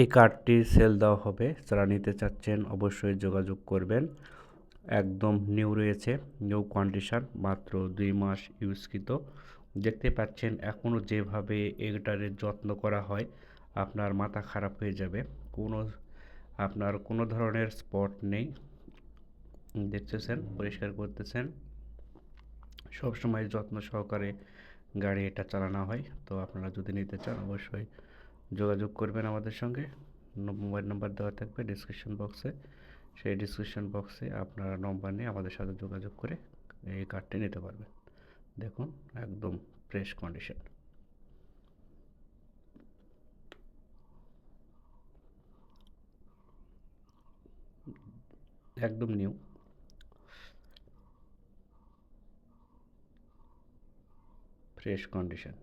এই কার্ডটি সেল দেওয়া হবে। যারা নিতে চাচ্ছেন অবশ্যই যোগাযোগ করবেন। একদম নিউ রয়েছে নিউ কন্ডিশন মাত্র দুই মাস ইউজকৃত দেখতে পাচ্ছেন এখনও যেভাবে এটারের যত্ন করা হয়, আপনার মাথা খারাপ হয়ে যাবে। কোনো, আপনার কোনো ধরনের স্পট নেই। দেখতেছেন, পরিষ্কার করতেছেন। সবসময় যত্ন সহকারে গাড়ি এটা চালানো হয়। তো আপনারা যদি নিতে চান, অবশ্যই যোগাযোগ করবেন আমাদের সঙ্গে। মোবাইল নাম্বার দেওয়া থাকবে ডিসক্রিপশন বক্সে সেই ডিসক্রিপশন বক্সে আপনারা নম্বর নিয়ে আমাদের সাথে যোগাযোগ করে এই কার্ডটি নিতে পারবেন। দেখুন, একদম ফ্রেশ কন্ডিশন একদম নিউ ফ্রেশ কন্ডিশন